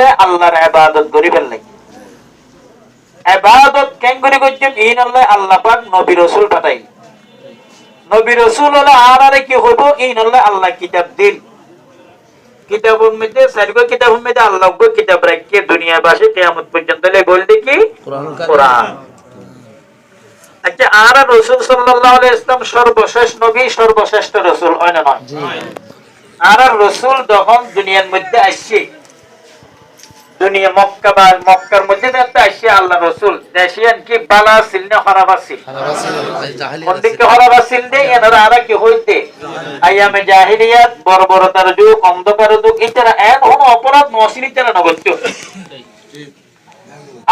মধ্যে আল্লাহর ইবাদত করি ফেললাই ইবাদত কেন করে করছেন ইন আল্লাহ আল্লাহ পাক নবী রাসূল পাঠাই নবী রাসূল হলো আর আরে কি হইব? ইন আল্লাহ আল্লাহ কিতাব দিন কিতাবের মধ্যে সার্ব কিতাবের মধ্যে আল্লাহ গো কিতাব রাখিয়ে দুনিয়াবাসী কিয়ামত পর্যন্ত লে বলতে কি কোরআন আচ্ছা আর রসুল সাল্লাল্লাহু আলাইহি ইসলাম সর্বশেষ নবী সর্বশ্রেষ্ঠ রসুল হয় না নয়? আর রসুল যখন দুনিয়ার মধ্যে আসছে দুনিয়া মক্কা বা মক্কার মধ্যে আসছে আল্লাহ রসুল। দেশিয়ান কি বালা ছিল না কোন দিকে দে? এনারা আর কি হইতে? আইয়ামে জাহিলিয়াত বর্বরতার যুগ অন্ধকার যুগ ইতারা এন হন অপরাধ নসিন ইতারা নগত্য।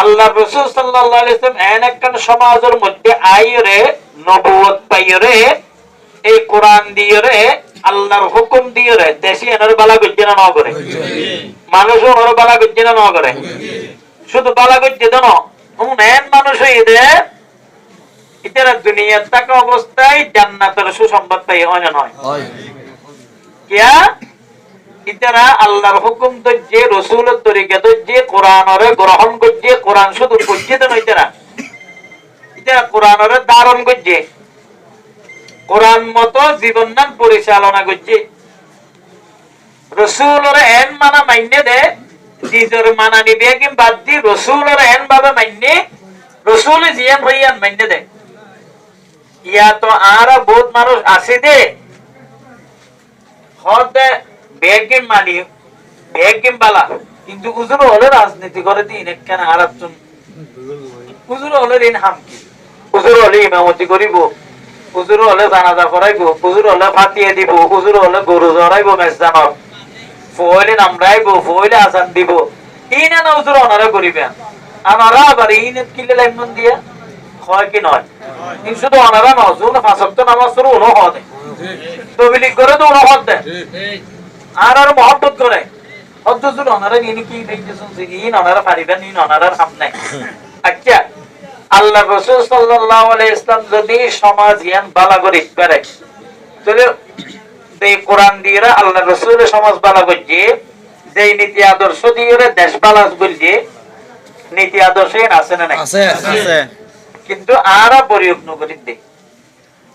আল্লাহ রসুল সাল্লাল্লাহু আলাইহি সাল্লাম এন একখান সমাজের মধ্যে আইরে নবুয়ত পাইরে এই কোরআন দিয়ে রে আল্লাহর হুকুম দিয়ে রে দেশি এনার বালা গজ্জে না করে। মানুষ ওনার বালা গজ্জে না করে। শুধু বালা গজ্জে দেন এন মানুষ ইতারা দুনিয়ার থাকা অবস্থায় জান্নাতের সুসংবাদ পাই হয় না নয়? কিয়া? ইতারা আল্লাহর হুকুম ধরছে রসুলের তরিকা ধরছে কোরআনরে গ্রহণ করছে কোরআন শুধু করছে নয় ইতারা ইতারা কোরআনরে ধারণ করছে। কোরআন মতো জীবন নাম পরিচালনা করছে। রসুলরে এন মানা মান্য দে, নিজের মানা নিবে কিম বাদ দি, রসুলরে এন ভাবে মান্য রসুল জিয়ান হইয়ান মান্য দে। ইয়া তো আর বহুত মানুষ আছে দে। হতে বেগিম মানি বেগিম বালা। কিন্তু উজুর হলে রাজনীতি করে দিন, একখানে হারাচ্ছন উজুর হলে ঋণ হামকি উজুর হলে ইমামতি করিব। উজুর হলে জানাজা করাইব উজুর হলে ফাটিয়ে দিব। উজুর হলে গরু জড়াইব, মেজদানত। ফইলে নামরাইব ফইলে আসান দিব। ইনে না অনারা করিবেন আনারা আবার ইনে কিলে লাইমন দিয়া? হয় কি নয়? কিন্তু শুধু অনারা নয় শুধু ফাঁসক্ত নামাজ শুরু তবিলিক করে তো উনো হদ আর আর মহব্বত করে। অনারা ইনি কি দেখতেছেন যে ইন অনারা পারিবেন ইন অনারার হাম নাই। আচ্ছা আল্লাহ রসুল সাল্লাল্লাহু আলাইহি ইসলাম যদি সমাজ ইয়ান বালা করে পারে তাহলে এই কোরআন দিয়ে আল্লাহ রসুলের সমাজ বালা করছে যে নীতি আদর্শ দিয়ে দেশ বালা করছে নীতি আদর্শ আছে না নাই? আছে আছে কিন্তু আরা প্রয়োগ নকরি দে।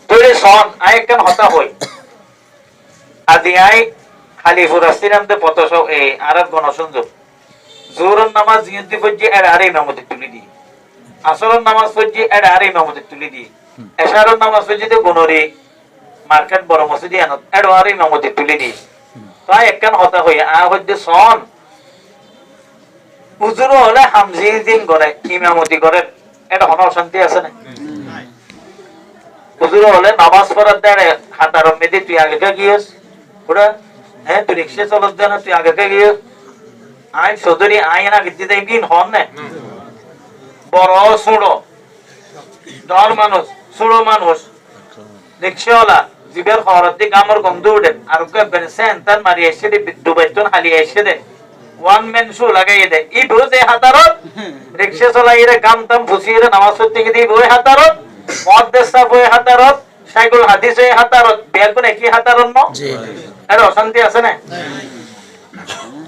তোরে সন আই কেন হতা হই। আদি আই খালি ফুরাস্তিনাম দে পত এ আর গণসংযোগ। জোরন নামাজ জিয়ন্তি পর্যে এর আরে তুলি দি। আসরন নামাজ পর্যে এর আরে ইমামতি তুলি দি। এশারন নামাজ পর্যে দে গুণরি। মার্কেট বড় মসজিদে আনত। এর আরে ইমামতি তুলি দি তাই একখান হতা হই আ হইতে সন হুজুর হলে হামজি দিন করে ইমামতি করে এটা হন অশান্তি আছে না? হুজুর হলে নামাজ পড়ার দ্বারে হাতার মেদি তুই আগে কে গিয়েস? ওরা হ্যাঁ তুই রিক্সা চলত জানা, তুই আগে কে গিয়েস? আই চৌধুরী আই না গিয়ে দেই বিন হন না? বড় সুড়ো। ডর মানুষ, সুড়ো মানুষ। রিক্সাওয়ালা। জীবের খবরের দিকে আমার গন্ধ উঠে। আর কে বেনসেন তার মারি এসে দে দুবাইতন হালি এসে দে। ওয়ান ম্যান শু লাগাই দে। ই বুঝে হাতারত রিক্সা চলাই রে কাম তাম ফুসিয়ে রে নামাজ পড়তে গিয়ে দি বই হাতারত মদ দেশা বই হাতারত সাইকেল হাদিস হয়ে হাতারত বেগুন একই হাতারত ন? এটা অশান্তি আছে না?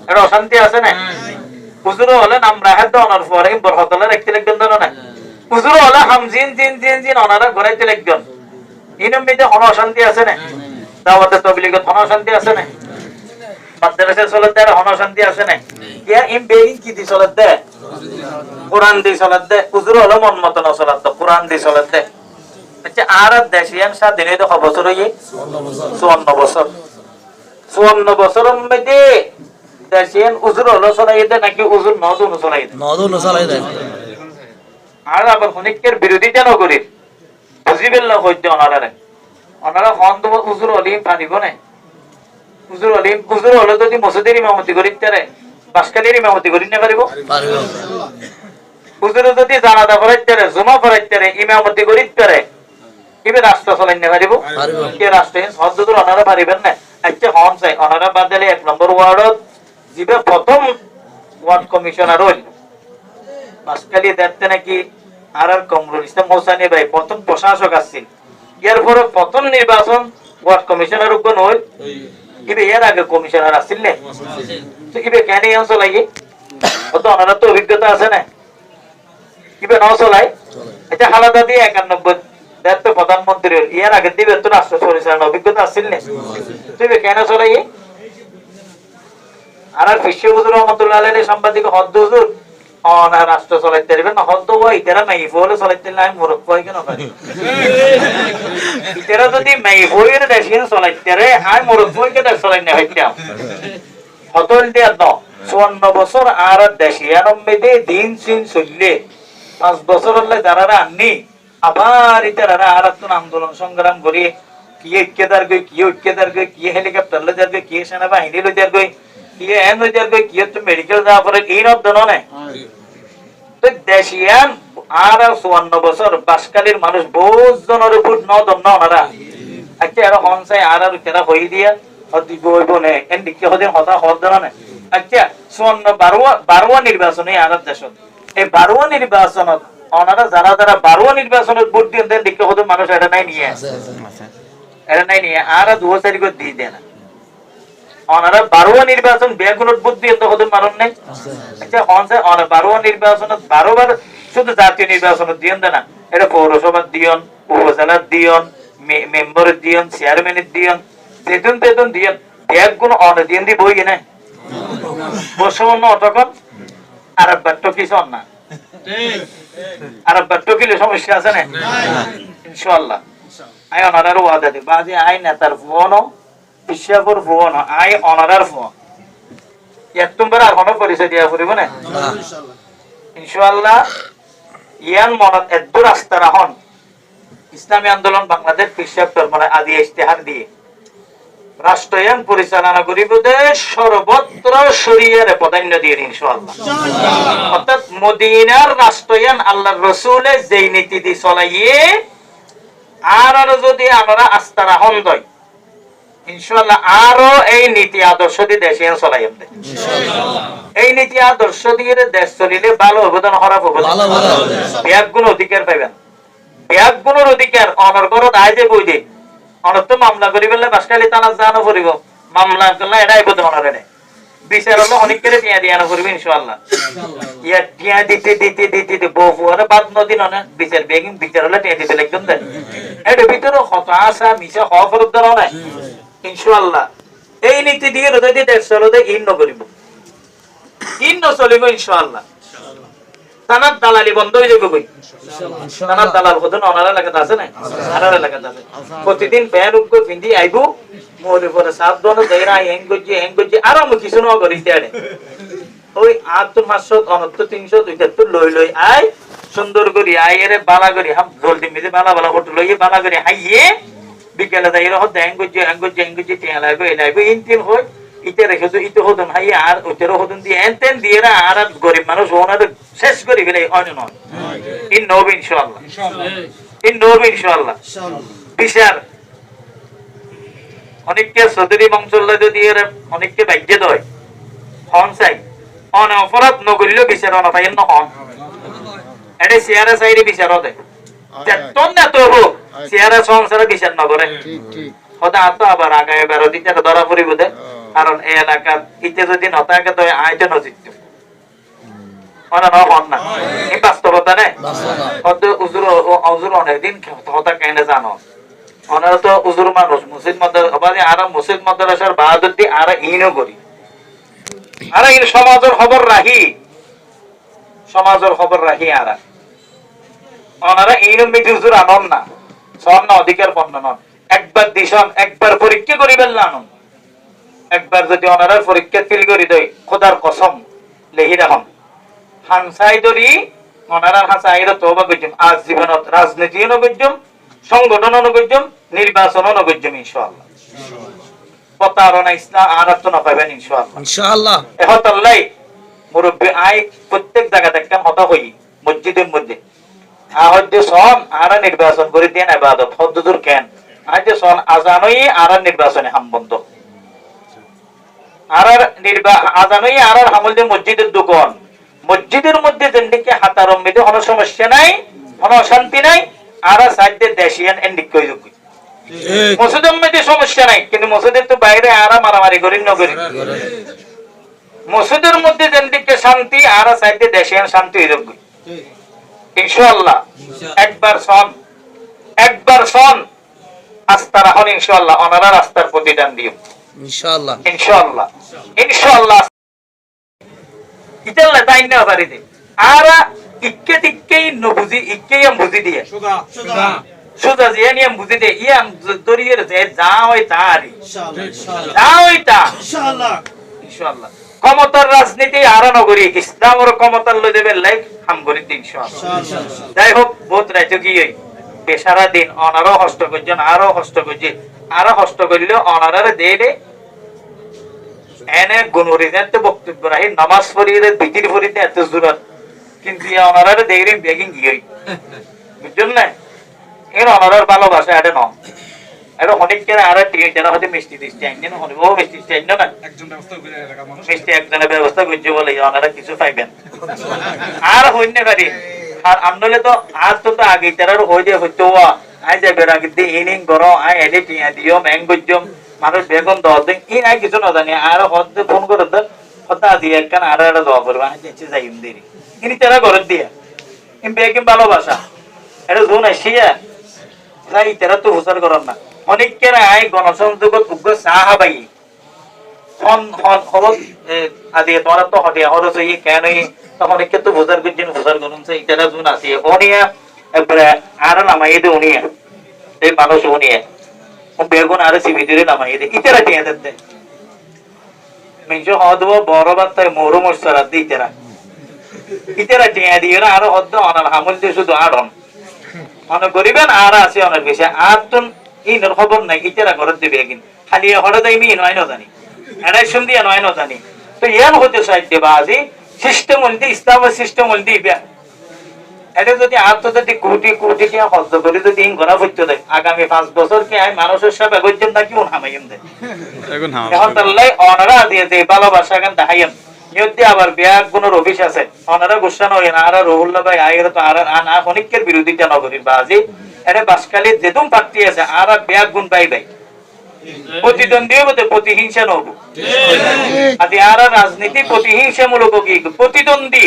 এটা অশান্তি আছে না? হুজুর হলে নাম রাখার তো অনার পরে বরহতলের একটি লিখবেন না? হুজুর হলে হামজিন জিন জিন জিন অনারা ঘুরাইতে লিখবেন ইনম মিতে হন অশান্তি আছে না? দাওয়াতে তবলিগত হন অশান্তি আছে না? মাদ্রাসা চলত দেয় হন অশান্তি আছে না? ইয়া ইম কি দি চলত দে কোরআন দি চলত দে হুজুর হলে মন মতো না চলত দে কোরআন দি চলত দে আচ্ছা আর দেশিয়ান স্বাধীন তো বছর চুয়ান্ন বছর। চুয়ান্ন বছরের মধ্যে দেশিয়ান উজুর হলো চলাই নাকি উজুর চলাই দেয় আর আবার বিরোধিতা নকরি বুঝিবেল না হইতে অনারারে অনারা হন তো উজুর অলিম পানিব না। উজুর অলিম উজুর হলে যদি মসজিদের ইমামতি করি তারে বাসকালির ইমামতি করি না পারিব উজুর যদি জানাজা পড়াইতে পারে জুমা পড়াইতে পারে ইমামতি করি পারে ইবে রাষ্ট্র চলাই না পারিব। কে রাষ্ট্র হদ্দুর অনারা পারিবেন না আচ্ছা হন চাই অনারা বাদ দিলে এক নম্বর ওয়ার্ডত যিবে প্রথম ওয়ার্ড কমিশনার হইল। বাসকালি দেখতে নাকি আর আর কমরুল ইসলাম হোসানি ভাই প্রথম প্রশাসক আসছিল ইয়ার পরে প্রথম নির্বাচন ওয়ার্ড কমিশনার উপর হইল ইবে এর আগে কমিশনার আসছিল নে? তো ইবে কেন এই অঞ্চল লাগে অত ওনারা তো অভিজ্ঞতা আছে না। কিবে ন চলাই এটা হালাদা দিয়ে একানব্বই। দেড় তো প্রধানমন্ত্রী হল। আগে দিবে তো রাষ্ট্র পরিচালনা অভিজ্ঞতা আসছিল না। তুই কেন চলাই আর আর ফিসে হুজুর রহমতুল্লাহ সাংবাদিক হদ্দ হুজুর অনা রাষ্ট্র চলাইতে না না আমি কেন যদি আমি না হতল বছর আর দেশিয়ানম্বেদে দিন সিন চললে। পাঁচ বছর হলে যারা আননি আবার ইতারা আর আন্দোলন সংগ্রাম করি কি ঐক্যদার গই কি ঐক্যদার গই কি হেলিকপ্টার লই যার কি সেনাবাহিনী লই যার মেডিকেল যাওয়া পরে এই নদ দেশিয়ান আর চুয়ান্ন বছর বাসকালীর মানুষ বহুত জনের উপর ন ওনারা আচ্ছা এরা হনসাই আর আর তেরা হই দিয়া হদি বইব নে এন দিকে হদিন হতা হদ দেন না আচ্ছা চুয়ান্ন বারোয়া বারোয়া নির্বাচনে আর দেশত এই বারোয়া নির্বাচনত ওনারা যারা যারা বারোয়া নির্বাচনত ভোট দিয়ে দেন দিকে হদিন মানুষ এটা নাই নিয়ে এটা নাই নিয়ে আর দু চারি করে দিয়ে দেয় না ওনারা বারোয়া নির্বাচন বেগুনত ভোট দিয়ে তো হদিন মানুষ নেই আচ্ছা বারোয়া নির্বাচনত বারোবার শুধু জাতীয় নির্বাচনত দিয়ন না এটা পৌরসভার দিয়ন উপজেলার দিয়ন মেম্বারের দিয়ন চেয়ারম্যানের দিয়ন দিয়ন। দিন দি বই কিনে বর্ষমন্য অটকন আর একবার টকিস না। আর একবার টকিলে সমস্যা আছে না? ইনশাল্লাহ আই অনারার ওয়াদা দি। বাজি আই নেতার ফোনও। ইশাপুর ফোন আই অনারার ফোন এক নম্বর আর কোনো পরিচয় দিয়া ফুরিব না? ইনশাআল্লাহ। ইয়ান মনত এদ্দু রাস্তা রাহন ইসলামী আন্দোলন বাংলাদেশ মানে আদি ইশতেহার দিয়ে। রাষ্ট্রায়ন পরিচালনা করিব দে সর্বত্র শরিয়ার প্রাধান্য দিয়ে ইনশাআল্লাহ। অর্থাৎ মদিনার রাষ্ট্রায়ন আল্লাহর রসুলে যেই নীতি দি চলাইয়ে আর আরও যদি আমরা আস্থা রাহন দয় ইনশাআল্লাহ আরও এই নীতি আদর্শ দিয়ে দেশে চলাই আমদে এই নীতি আদর্শ দিয়ে দেশ চলিলে ভালো অবদান খারাপ। ব্যাগ গুণ অধিকার পাইবেন। ব্যাগ গুণের অধিকার আয় যে বই দে। অনর্থ মামলা করি বললে বাসকালি তালা জানো করিব মামলা করলে এটা আইব তোমার এনে। বিচার হলো অনেক করে টিয়া দিয়া না করবি ইনশাআল্লাহ। ইয়া টিয়া দিতে দিতে দিতে দিতে বউ ফুয়ারে বাদ নদী ননে বিচার বেগিং বিচার হলে টিয়া দিতে লাগবেন দেন এটা ভিতরে হতাশা মিশা হওয়া ফরত দেন না ইনশাআল্লাহ। এই নীতি দিয়ে দিয়ে দেশ চলতে ইন্ন করিব। ইন্ন চলিব ইনশাআল্লাহ। তানার দালালি বন্ধ হয়ে যাবে কই? তানার দালাল অনার এলাকাতে আছে না? আনার এলাকাতে আছে। প্রতিদিন আইবো মোরে পরে সাত দন দেরা হেং গজি হেং গজি আর আমি কিছু করি তেড়ে ওই আট তিনশো লই লই আই সুন্দর করি এরে বালা করি, হাম জলদি মিদে বালা বালা ফটো লইয়ে বালা করি, হাইয়ে বিকেলে যাই রহ দেং গজি হেং গজি হেং গজি টিয়া লাগবে এই লাগবে ইন তিন হই ইতে রেখে তো ইতে হদন হাই আর ওতেরও হদন দিয়ে এন তেন দিয়ে না আর আর গরিব মানুষ ওনার শেষ করি ফেলে অন্য নয়। ইন নব ইনশাআল্লাহ। ইন নব ইনশাআল্লাহ। বিচার। অনেককে চৌধুরী বংশল্লা যদি এর অনেককে ভাগ্য দয় হন চাই। অন অপরাধ নগরিলেও বিচার অনপাই নহন এনে চেয়ারে চাইরে বিচার দে তেতন না তো হোক চেয়ারে সংসারে বিচার নগরে হতে আত আবার আগামী বারো দিন ধরা পড়িব দে। কারণ এই এলাকার ইতে যদি নতাকে তো আয়োজন এই বাস্তবতা নে? বাস্তবতা। হতে উজুর উজুর অনেকদিন হতা কেনে জানো? ওনারা তো উজুর মানুষ মুসিদ মদ্দার আর মুসিদ মাদ্রাসার বাহাদুর দি আর ইনও করি। আর ইন সমাজের খবর রাখি। সমাজের খবর রাখি আর। ওনারা ইনও মিটি হুজুর আনন না। না অধিকার পণ্য নন একবার দিশন একবার পরীক্ষা করিবেন না একবার যদি ওনারা পরীক্ষা ফিল করি খোদার কসম লেহি রাখুন। হানসাই ধরি ওনারা হাসাই তোবা করছুম আজ জীবনত নগর্যম সংগঠন নগর্যম নির্বাচন নগর্যম ইনশাআল্লাহ। প্রতারণা ইসলাম পাবেন ইনশাআল্লাহ। ইনশাআল্লাহ। এহতাল্লাই মুরব্বী আই প্রত্যেক জায়গা দেখতাম হতা হই মসজিদের মধ্যে। আহদ্য সন আর নির্বাচন করে দেন এবাদত হদ্দুর কেন? সন আজানই আর নির্বাচনে নির্বা আজানই হামল দিয়ে মসজিদের দোকান। মসজিদের মধ্যে যেদিকে হাতার কোনো সমস্যা নাই কোনো অশান্তি নাই আর সাইডে দেশিয়ান এন্ডিক কই যোগ্য মসজিদের মধ্যে সমস্যা নাই কিন্তু মসজিদের তো বাইরে আরা মারামারি করি নগরী মসজিদের মধ্যে যেদিকে শান্তি আর সাইডে দেশের শান্তি যাবে ইনশাআল্লাহ। একবার সন একবার সন আস্থা রাখুন ইনশাআল্লাহ ওনারা রাস্তার প্রতিদান দিও। ইনশাআল্লাহ। ইনশাআল্লাহ। ইনশাআল্লাহ। ইতাল্লা তাই না পারিতে আর ইক্কে টিক্কে ন বুঝি আম বুঝি দিয়ে। সুদা যে নিয়ম বুঝি দিয়ে ইয়াম দরিয়ে যে যা ওই তারি যা ওই তা ইনশাআল্লাহ। ক্ষমতার রাজনীতি আর নগরী ইসলামের ক্ষমতার লই দেবে লাইক হাম করি ইনশাআল্লাহ। যাই হোক বহুত রাইতে গিয়ে বেসারা দিন অনারও হস্ত করছেন আরও হস্ত করছে আরও হস্ত করলে অনারারে দিয়ে দে এনে গুণরিদের তো বক্তব্য রাখি নামাজ পড়িয়ে বিটির পড়িতে এত জোরত কিন্তু অনারারে দিয়ে বেগিং গিয়ে বুঝছেন না এর অনারার ভালোবাসা এটা ন। এটা অনেক কেনা আর হয়তো মিষ্টি দিচ্ছে হনিব মিষ্টি দিচ্ছে একদিন না মিষ্টি একজনের ব্যবস্থা করছে বলে ওনারা কিছু পাইবেন আর হইনে পারি আর আমনলে তো আর তো তো আগে তার হই দিয়ে হইতো আই যাবে আগে দি ইনিং করো আই এডি টিয়া দিও মানুষ বেগুন দল দিন আই কিছু না জানি আর হতে ফোন করে দেন হতা দিয়ে একখান আর একটা দোয়া করবে আই দেখছি যাই দেরি ইনি তারা ঘরে দিয়া ইন বেগিম ভালোবাসা এটা জোন আসিয়া তাই তারা তো হুসার করার না। অনেকের আই গণসংযোগত উগ্র সাহা বাই হন হন হলত আদি তোরা তো হটে হর সই কেন তখন একে তো বুঝার গুজন বুঝার গুণ সে ইতারা জুন আছে। ওনিয়া একবারে আর নামাই দে দে। শুধু অনেক আর আছে অনেক বেশি আর তো ইনর খবর নাই ইতারা ঘরত দিবে একদিন। খালি হরে দাইমি নয় না জানি এরাই শুনদি নয় না জানি তো ইয়ান হতে সাহায্য বা আজি সিস্টেম হলদি ইসলাম সিস্টেম হলদি এটা যদি যদি কোটি কোটি কে খরচ করে যদি ইন দেয় আগামী পাঁচ বছর কে আমি মানুষের সেবা করছেন নাকি উন হামাইম দেয় এখন তাল্লাই অনারা দিয়ে যে ভালোবাসা গান দেখাইম আবার বিয়াক গুণের অফিস আছে। অনারা গুসা নয় না আর রহুল্লা ভাই আয়ের তো আর খনিকের বিরোধিতা নগরীর বাজি এটা বাসকালি যেদুম পার্টি আছে আর বিয়াক গুণ বাই বাই প্রতিদ্বন্দ্বী হতে প্রতিহিংসা নব আদি আর রাজনীতি প্রতিহিংসামূলক কি? প্রতিদ্বন্দ্বী।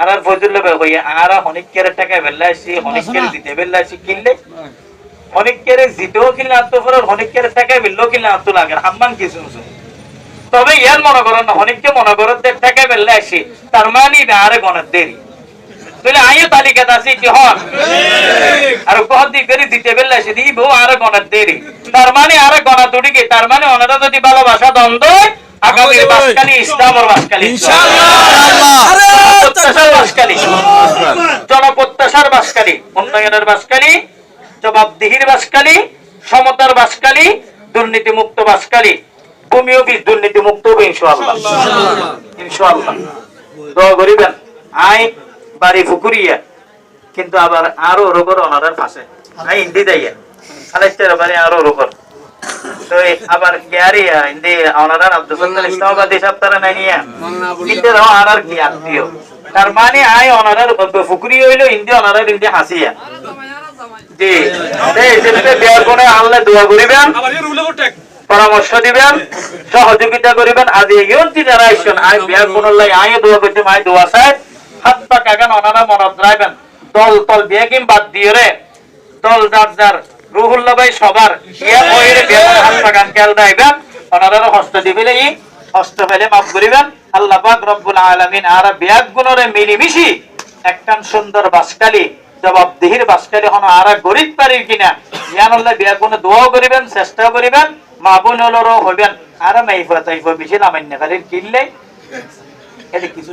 আর আর ফজুল্লা ভাই হইয়া আর হনিকের টাকা বেল্লাইছি হনিকের দিতে বেল্লাইছি কিনলে? অনেকের জিতেও কিনলে আত্মফরার অনেকের টাকা বেললেও কিনলে আত্ম লাগে। হাম্মান কিছু। তবে ইয়ার মনে করেন অনেককে মনে করেন টাকা বেললে আসি তার মানে আরে গণের দেরি। তাহলে আইও তালিকাতে আছি কি হন? আর কহ দি করে দিতে বেললে আসি দিব আরে গণের দেরি। তার মানে আরে গণা দুটি কি? তার মানে ওনারা যদি ভালোবাসা দ্বন্দ্ব আগামী বাসকালী ইসলামর বাসকালী। প্রত্যাশার বাসকালী। জনপ্রত্যাশার বাসকালী। উন্নয়নের বাসকালী জবাবদিহির বাসকালী সমতার বাসকালী দুর্নীতি মুক্ত বাসকালী। ভূমি অফিস দুর্নীতি মুক্ত হবে ইনশাআল্লাহ। ইনশাআল্লাহ। দোয়া করিবেন। আই বাড়ি ফুকুরিয়া কিন্তু আবার আরও রোগর অনারের পাশে। আই ইন্দি দাইয়া। বাড়ি আরও রোগর। তো আবার গ্যারিয়া ইন্দি অনারার আব্দুল সত্তার ইসলামাবাদী সপ্তাহে নাই নিয়া ইন্দের আর আর কি আত্মীয়? তার মানে আই অনারার ফুকুরি হইল ইন্দি অনারার ইন্দি হাসিয়া। জি। বিয়ার কোণে আনলে দোয়া করিবেন। পরামর্শ দিবেন। সহযোগিতা করিবেন। আদি ইয়ন্তি যারা আইসন আই বিয়ার কোন লাই আই দোয়া করতে মাই দোয়া চাই হাত কাগান অনারা মনত রাখবেন দল, তল বিয়ে কিম বাদ দিয়ে রে। যার যার রুহুল্লাহ ভাই সবার। ইয়া হাত হস্ত দিবিলে ই, হস্ত ফেলে মাফ করিবেন। আল্লাহ পাক রব্বুল আলামিন আর বিয়াক গুণরে মিলিমিশি একটান সুন্দর বাসকালি, জবাবদিহির বাসকালি হন আর গরিব কিনা। ইয়ানুল্লাহ বিয়া কোনো দোয়াও করিবেন চেষ্টা করিবেন মা বোন হলেরও হইবেন। আর মাইফা, তাইফা বেশি নামান্য খালি কিনলে এটা কিছু